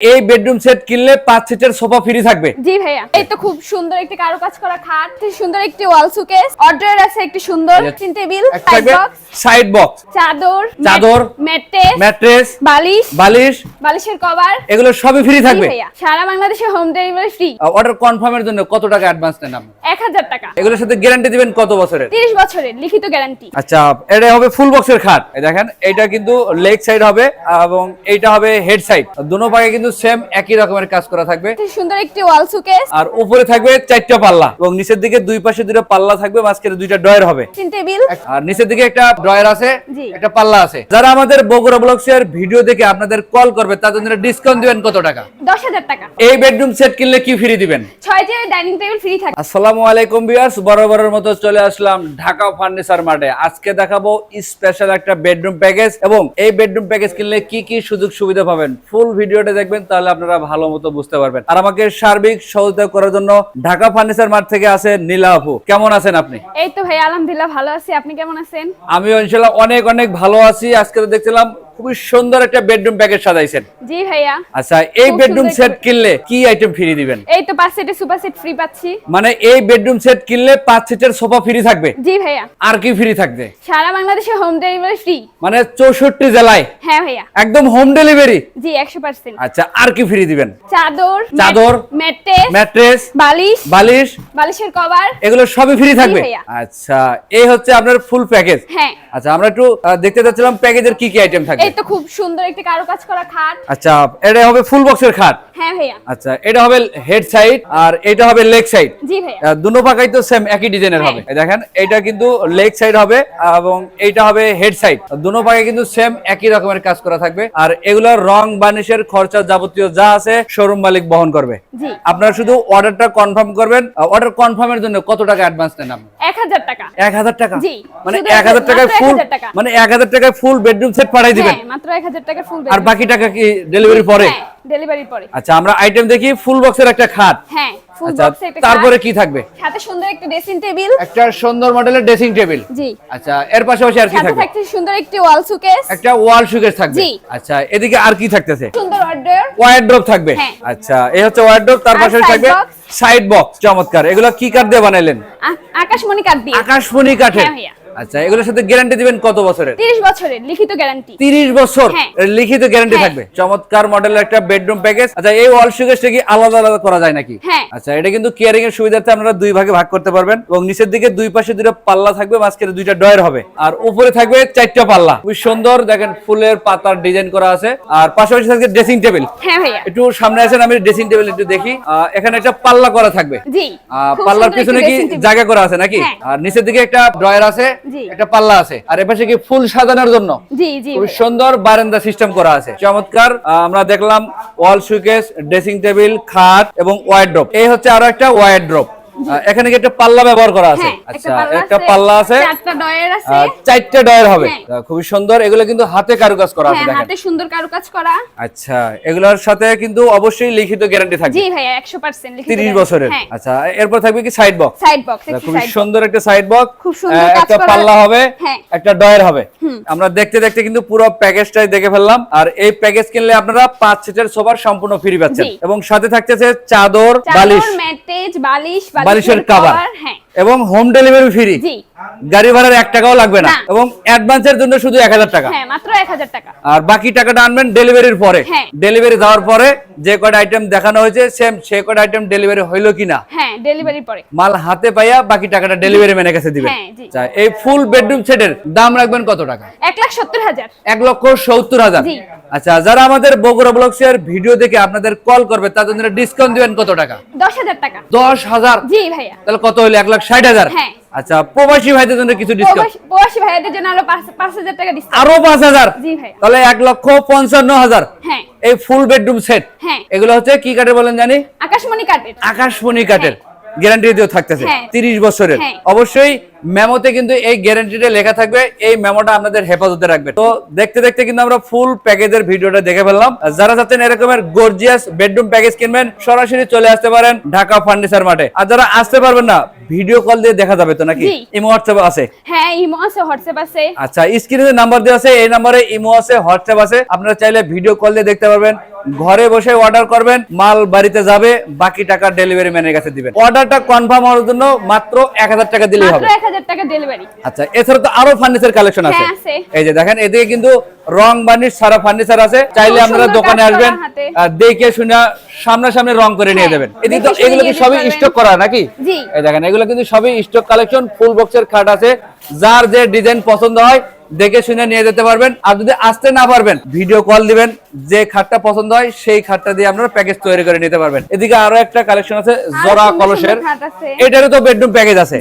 এই bedroom set কিনলে পাঁচ সিটের সোফা ফ্রি থাকবে। জি ভাইয়া এই তো খুব সুন্দর একটি কারুকাজ করা খাট সুন্দর একটি ওয়াল সুকেস অর্ডার আছে একটি সুন্দর তিন টেবিল একটা থাকবে সাইড বক্স চাদর চাদর, ম্যাট্রেস ম্যাট্রেস বালিশ বালিশ বালিশের কভার। এগুলো সবই ফ্রি থাকবে। ভাইয়া সারা বাংলাদেশে হোম ডেলিভারি ফ্রি অর্ডার কনফার্মের জন্য কত টাকা অ্যাডভান্স নেন আপনি? এক হাজার টাকা। এগুলোর সাথে গ্যারান্টি দিবেন কত বছরের? তিরিশ বছরের লিখিত গ্যারান্টি আচ্ছা এটা হবে ফুল বক্সের খাট। এই দেখেন এটা কিন্তু লেগ সাইড হবে এবং এইটা হবে হেড সাইড দুনো পাকে কিন্তু সেম একই রকমের কাজ করা থাকবে। সুন্দর একটি ওয়াল সুকেস আর উপরে থাকবে চারটা পাল্লা এবং নিচের দিকে দুই পাশে দুটো পাল্লা থাকবে মাঝখানে দুইটা ডয়ার হবে। তিন টেবিল। আর নিচের দিকে একটা ড্রয়ার আছে একটা পাল্লা আছে। যারা আমাদের বগুড়া ব্লগস এর ভিডিও দেখে আপনাদের কল করবে তাদের জন্য ডিসকাউন্ট দিবেন কত টাকা? দশ হাজার টাকা। এই বেডরুম সেট কিনলে কি ফ্রি দিবেন? ছয়টি ডাইনিং টেবিল ফ্রি থাকে আসসালামু আলাইকুম ভিউয়ার্স বরাবরের মতো চলে আসলাম ঢাকা ফার্নিচার মার্টে আজকে দেখাবো স্পেশাল একটা বেডরুম প্যাকেজ এবং এই বেডরুম প্যাকেজ কিনলে কি কি সুযোগ সুবিধা পাবেন ফুল ভিডিওটা দেখবেন তাহলে আপনারা ভালো মতো বুঝতে পারবেন। আর আমাকে সার্বিক সহযোগিতা করার জন্য ঢাকা ফার্নিচার মার্ট থেকে আছে নীলা আপু। কেমন আছেন আপনি? এই তো ভাই আলহামদুলিল্লাহ ভালো আছি। আপনি কেমন আছেন? আমি ইনশাল্লাহ অনেক অনেক ভালো আছি। আজকে দেখছিলাম খুবই সুন্দর একটা বেডরুম প্যাকেজ সাজাইছেন। জি ভাইয়া। আচ্ছা এই বেডরুম সেট কিনলে কি আইটেম ফ্রি দিবেন? এই তো পাঁচ সেটে সুপার সেট ফ্রি পাচ্ছি। মানে এই বেডরুম সেট কিনলে পাঁচ সিটের সোফা ফ্রি থাকবে? জি ভাইয়া। আর কি ফ্রি থাকবে? সারা বাংলাদেশে হোম ডেলিভারি ফ্রি মানে চৌষট্টি জেলায়? হ্যাঁ ভাইয়া। একদম হোম ডেলিভারি জি একশো পার্সেন্ট আচ্ছা আর কি ফ্রি দিবেন? চাদর চাদর, ম্যাট্রেস ম্যাট্রেস বালিশ বালিশ বালিশের কভার এগুলো সবই ফ্রি থাকবে? আচ্ছা এই হচ্ছে আপনার ফুল প্যাকেজ হ্যাঁ। আচ্ছা আমরা একটু দেখতে চাচ্ছিলাম প্যাকেজের কি কি আইটেম থাকবে? এই তো খুব সুন্দর একটি কারুকাজ করা খাট। আচ্ছা এটা হবে ফুল বক্সের খাট। হ্যাঁ ভাইয়া। আচ্ছা এটা হবে হেড সাইড আর এটা হবে লেগ সাইড জি ভাইয়া। দুনো পাকাই তো সেম একই ডিজাইনের হ্যাঁ। হবে। দেখেন এটা কিন্তু লেগ সাইড হবে এবং এইটা হবে হেড সাইড দুনো পাকায় কিন্তু সেম একই রকমের কাজ করা থাকবে। আর এগুলোর রং বানিশের খরচা যাবতীয় যা আছে শোরুম মালিক বহন করবে। জি। আপনারা শুধু অর্ডারটা কনফার্ম করবেন। অর্ডার কনফার্মের জন্য কত টাকা অ্যাডভান্স নেন আপনি? এক হাজার টাকা। এক হাজার টাকা? জি, মানে শুধু এক হাজার মাত্র টাকায় ফুল মানে এক হাজার টাকায় ফুল বেডরুম সেট পাঠাই দিবেন? হ্যাঁ মাত্র এক হাজার টাকা ফুল আর বাকি টাকা কি ডেলিভারি পরে? ডেলিভারি পরে। আচ্ছা আমরা আইটেম দেখি ফুল বক্সের একটা খাট। হ্যাঁ ফুল আচ্ছা একটা তারপরে কি থাকবে? সাথে সুন্দর একটা ড্রেসিং টেবিল একটা সুন্দর মডেলের ড্রেসিং টেবিল জি। আচ্ছা এর পাশাপাশি আর কি থাকবে? থাকছে সুন্দর একটি ওয়াল সুকেস একটা ওয়াল সুকেস থাকবে। আচ্ছা এদিকে আর কি থাকতেছে? সুন্দর ওয়ারড্রপ থাকবে। হ্যাঁ। আচ্ছা এই হচ্ছে ওয়ারড্রপ তার পাশে থাকবে সাইড বক্স চমৎকার। এগুলো কি কাঠ দিয়ে বানাইলেন? আকাশমণি কাঠ দিয়ে। আকাশমণি কাঠের। হ্যাঁ। আচ্ছা এগুলোর সাথে গ্যারান্টি দিবেন কত বছরের? তিরিশ বছরের লিখিত গ্যারান্টি তিরিশ বছর? হ্যাঁ। লিখিত গ্যারান্টি। থাকবে। চমৎকার মডেলের একটা বেডরুম প্যাকেজ আচ্ছা এই ওয়াল সুকেসটা কি আলাদা আলাদা করা যায় নাকি? হ্যাঁ। আচ্ছা এটা কিন্তু কেয়ারিং এর সুবিধার্থে আপনারা দুই ভাগে ভাগ করতে পারবেন এবং নিচের দিকে দুই পাশে দুটো পাল্লা থাকবে মাঝখানে দুইটা ডয়ার হবে। আর উপরে থাকবে চারটা পাল্লা। খুবই সুন্দর দেখেন ফুলের পাতার ডিজাইন করা আছে। আর পাশাপাশি থাকবে ড্রেসিং টেবিল হ্যাঁ ভাইয়া। একটু সামনে আছেন আমি ড্রেসিং টেবিল একটু দেখি। এখানে একটা পাল্লা করা থাকবে। জি পাল্লার পিছনে কি জায়গা করা আছে নাকি? হ্যাঁ। আর নিচের দিকে একটা ড্রয়ার আছে। একটা পাল্লা আছে। আর এপাশে কি ফুল সাজানোর জন্য? খুব সুন্দর বারান্দা সিস্টেম করা আছে। চমৎকার আমরা দেখলাম ওয়াল সুকেস ড্রেসিং টেবিল খাট এবং ওয়ারড্রপ এই হচ্ছে আরও একটা ওয়ারড্রপ এখানে কি একটা পাল্লা ব্যবহার করা আছে? হ্যাঁ আচ্ছা একটা পাল্লা আছে চারটা ডয়ার আছে। আহ, চারটে ডয়ার হবে। হ্যাঁ। খুবই সুন্দর। এগুলো কিন্তু হাতে কারুকাজ করা আছে হ্যাঁ হাতে সুন্দর কারুকাজ করা। আচ্ছা এগুলোর সাথে কিন্তু অবশ্যই লিখিত গ্যারান্টি থাকবে। জি ভাইয়া একশো পার্সেন্ট তিরিশ বছরের। আচ্ছা এরপর থাকবে কি সাইড বক্স সাইড বক্স খুবই সুন্দর একটা সাইড বক্স খুব সুন্দর একটা পাল্লা হবে। একটা ডয়ার হবে। আমরা দেখতে দেখতে কিন্তু পুরো প্যাকেজটাই দেখে ফেললাম। আর এই প্যাকেজ কিনলে আপনারা পাঁচ সিটের সোফার সম্পূর্ণ ফ্রি পাচ্ছেন। এবং সাথে থাকতেছে চাদর বালিশ। ম্যাট্রেস বালিশ। বালিশের cover। হ্যাঁ এবং হোম ডেলিভারি ফ্রি জি গাড়ি ভাড়ার এক টাকাও লাগবে না। এবং অ্যাডভান্সের জন্য শুধু এক হাজার টাকা। হ্যাঁ মাত্র এক হাজার টাকা। আর বাকি টাকাটা আনবেন ডেলিভারির পরে। হ্যাঁ। ডেলিভারি দেওয়ার পরে যে কয়টা আইটেম দেখানো হয়েছে সেম সে কয়টা আইটেম ডেলিভারি হইল কিনা। হ্যাঁ ডেলিভারি পরে। মাল হাতে পাইয়া বাকি টাকাটা ডেলিভারি ম্যানের কাছে দিবেন। হ্যাঁ, এই ফুল বেডরুম সেটের দাম রাখবেন কত টাকা? এক লাখ সত্তর হাজার। এক লক্ষ সত্তর হাজার। আচ্ছা যারা আমাদের বগুড়া ব্লগস এর ভিডিও দেখে আপনাদের কল করবে তাদের জন্য ডিসকাউন্ট দিবেন কত টাকা? দশ হাজার টাকা। দশ হাজার? জি ভাইয়া। তাহলে কত হলো এক লাখ ষাট হাজার? হ্যাঁ। আচ্ছা প্রবাসী ভাইদের জন্য কিছু ডিসকাউন্ট প্রবাসী- ভাইদের জন্য আরও পাঁচ পাঁচ হাজার টাকা ডিসকাউন্ট আরও পাঁচ হাজার? জি ভাই। তাহলে এক লক্ষ পঞ্চান্ন হাজার। হ্যাঁ। এই ফুল বেডরুম সেট হ্যাঁ। এগুলো হচ্ছে কি কাটে বলেন জানি? আকাশমণি কাটের আকাশমণি কাঠের। গ্যারান্টি দিও থাকতেছে। হ্যাঁ। তিরিশ বছরের। হ্যাঁ। অবশ্যই মেমোতে কিন্তু এই গ্যারান্টিটা লেখা থাকবে এই মেমোটা আপনাদের হেফাজতে রাখবে। তো দেখতে দেখতে কিন্তু আমরা ফুল প্যাকেজের ভিডিওটা দেখে ফেললাম। যারা চাচ্ছেন এরকমের গর্জিয়াস বেডরুম প্যাকেজ কিনবেন সরাসরি চলে আসতে পারেন ঢাকা ফার্নিচার মাঠে আর যারা আসতে পারবেন না ভিডিও কল দিয়ে দেখা যাবে তো নাকি? ইমো হোয়াটসঅ্যাপ আছে? হ্যাঁ ইমো আছে হোয়াটসঅ্যাপ আছে। আচ্ছা স্ক্রিনে নাম্বার দেওয়া আছে এই নাম্বারে ইমো আছে হোয়াটসঅ্যাপ আছে। আপনারা চাইলে ভিডিও কল দিয়ে দেখতে পারবেন। ঘরে বসে অর্ডার করবেন মাল বাড়িতে যাবে বাকি টাকা ডেলিভারি ম্যানের কাছে দিবেন। অর্ডারটা কনফার্ম হওয়ার জন্য মাত্র এক হাজার টাকা দিলেই মাত্র হবে। এক হাজার টাকা ডেলিভারি আচ্ছা এছাড়া তো আরও ফার্নিচার কালেকশন আছে হ্যাঁ, আছে। এই যে দেখেন এদিকে কিন্তু রং সারা ফার্নিচার আছে। চাইলে আপনারা দোকানে আসবেন দেখে শুনে সামনাসামনি রং করে নিয়ে হ্যাঁ, যাবেন। এদিকে তো এগুলো কি সবই স্টক করা নাকি? জি। এই দেখেন এগুলো কিন্তু সবই স্টক কালেকশন ফুল বক্সের খাট আছে। যার যে ডিজাইন পছন্দ হয় দেখে শুনে নিয়ে যেতে পারবেন। আর যদি আসতে না পারবেন ভিডিও কল দিবেন যে খাটটা পছন্দ হয় সেই খাটটা দিয়ে আপনারা প্যাকেজ তৈরি করে নিতে পারবেন। এদিকে আরও একটা কালেকশন আছে জরা কলসের। এটারও তো বেডরুম প্যাকেজ আছে।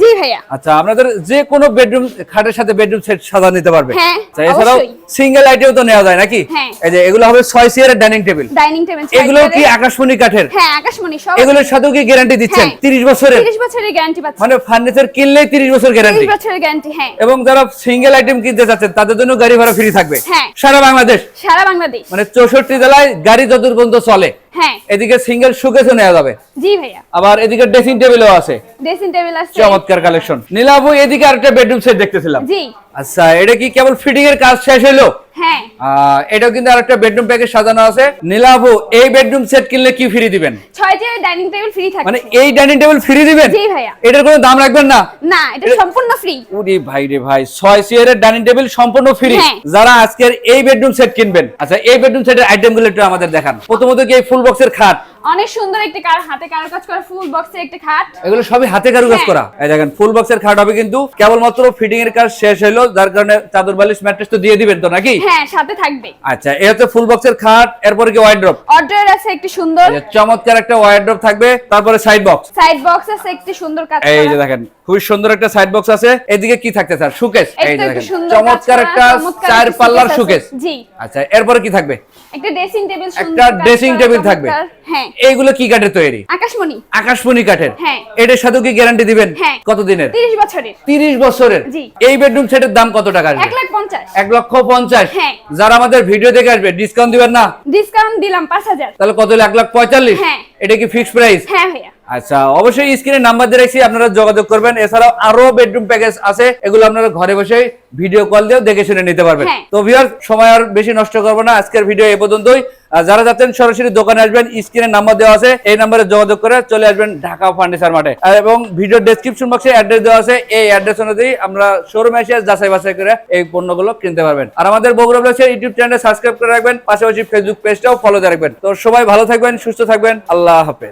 আচ্ছা আপনাদের যে কোনো বেডরুম খাটের সাথে বেডরুম সেট সাজা নিতে পারবে। হ্যাঁ, আচ্ছা, এছাড়াও। সিঙ্গেল আইটেম তো নেওয়া যায় নাকি? হ্যাঁ। এই যে এগুলো হবে 6 সিয়ারের ডাইনিং টেবিল ডাইনিং টেবিল এগুলো কি আকাশমণি কাঠের? হ্যাঁ আকাশমণি সব এগুলোর সাথেও কি গ্যারান্টি দিচ্ছেন? হ্যাঁ। তিরিশ বছরের? 30 বছরের গ্যারান্টি পাচ্ছেন মানে ফার্নিচার কিনলে 30 বছর গ্যারান্টি 30 বছরের গ্যারান্টি হ্যাঁ। এবং যারা সিঙ্গেল আইটেম কিনতে যাচ্ছেন তাদের জন্য গাড়ি ভাড়া ফ্রি থাকবে। হ্যাঁ। সারা বাংলাদেশ। সারা বাংলাদেশ। মানে চৌষট্টি জেলায় গাড়ি যতদূর পর্যন্ত চলে হ্যাঁ। এদিকে সিঙ্গেল শোকেসও নেওয়া যাবে। জি ভাইয়া। আবার এদিকে ড্রেসিং টেবিলও আছে। ড্রেসিং টেবিল আছে। চমৎকার কালেকশন নীলাভু এদিকে আরেকটা বেডরুম সেট দেখতেছিলাম। জি। আচ্ছা এটা কি কেবল ফিটিং এর কাজ শেষ হলো হ্যাঁ। এটাও কিন্তু আরেকটা বেডরুম প্যাকেজ সাজানো আছে। নীলাভু এই বেডরুম সেট কিনলে কি ফ্রি দিবেন? ছয় চেয়ারের ডাইনিং টেবিল ফ্রি থাকছে। মানে এই ডাইনিং টেবিল ফ্রি দিবেন? জি ভাইয়া। এটার কোনো দাম রাখবেন না? না এটা সম্পূর্ণ ফ্রি উরি ভাই রে ভাই ছয় চেয়ারের ডাইনিং টেবিল সম্পূর্ণ ফ্রি হ্যাঁ। যারা আজকের এই বেডরুম সেট কিনবেন আচ্ছা এই বেডরুম সেটের আইটেমগুলো একটু আমাদের দেখান। প্রথমত কি এই ফুল বক্সের খাট? অনেক সুন্দর একটি কার হাতে কারুকাজ করা ফুল বক্সের একটি খাট। এগুলো সবই হাতে কারুকাজ হ্যাঁ। করা। এই দেখেন ফুল বক্সের খাট হবে কিন্তু কেবলমাত্র ফিটিং এর কাজ শেষ হলো যার কারণে চাদর বালিশ ম্যাট্রেস তো দিয়ে দিবেন তো নাকি? হ্যাঁ সাথে থাকবে। আচ্ছা এই হচ্ছে ফুল বক্সের খাট এরপরে কি ওয়াইড্রপ অর্ডার আছে একটি সুন্দর। চমৎকার একটা ওয়াইড্রপ থাকবে তারপরে সাইড বক্স সাইড বক্স আছে একটি সুন্দর কাজ এই যে দেখেন খুবই সুন্দর একটা সাইড বক্স আছে। এদিকে কি থাকতে স্যার? সুকেস এই দেখেন চমৎকার একটা চার পাল্লার সুকেস জি। আচ্ছা এরপরে কি থাকবে? একটা ড্রেসিং টেবিল একটা ড্রেসিং টেবিল থাকবে। হ্যাঁ। এইগুলো কি কাঠের তৈরি? আকাশমণি। আকাশমণি কাঠের? হ্যাঁ। এটার সাথে কি গ্যারান্টি দিবেন? হ্যাঁ। কত দিনের 30 বছরের। তিরিশ বছরের? এই বেডরুম সেটের দাম কত টাকা আসবে এক লাখ পঞ্চাশ। এক লক্ষ পঞ্চাশ? হ্যাঁ। যারা আমাদের ভিডিও দেখে আসবে ডিসকাউন্ট দিবেন না? ডিসকাউন্ট দিলাম পাঁচ হাজার। তাহলে কত হলো? এক লাখ পঁয়তাল্লিশ? হ্যাঁ। এটা কি ফিক্সড প্রাইস হ্যাঁ ভাইয়া। আচ্ছা অবশ্যই স্ক্রিনে নাম্বার দিয়ে রাখছি আপনারা যোগাযোগ করবেন। এছাড়াও আরও বেডরুম প্যাকেজ আছে এগুলো আপনারা ঘরে বসে ভিডিও কল দিয়েও দেখে শুনে নিতে পারবেন। হ্যাঁ। তো ভিউয়ার সময় আর বেশি নষ্ট করব না আজকের ভিডিও এই পর্যন্তই। আর যারা যাচ্ছেন সরাসরি দোকানে আসবেন স্ক্রিনে নাম্বার দেওয়া আছে এই নাম্বারে যোগাযোগ করে চলে আসবেন ঢাকা ফার্নিচার মাঠে আর এবং ভিডিও ডেসক্রিপশন বক্সে অ্যাড্রেস দেওয়া আছে এই অ্যাড্রেস অনুযায়ী আমরা শোরুমে এসে যাচাই বাছাই করে এই পণ্যগুলো কিনতে পারবেন। আর আমাদের বগুড়া ব্লগের ইউটিউব চ্যানেল সাবস্ক্রাইব করে রাখবেন পাশাপাশি ফেসবুক পেজটাও ফলো দিয়ে রাখবেন। তো সবাই ভালো থাকবেন সুস্থ থাকবেন আল্লাহ হাফেজ।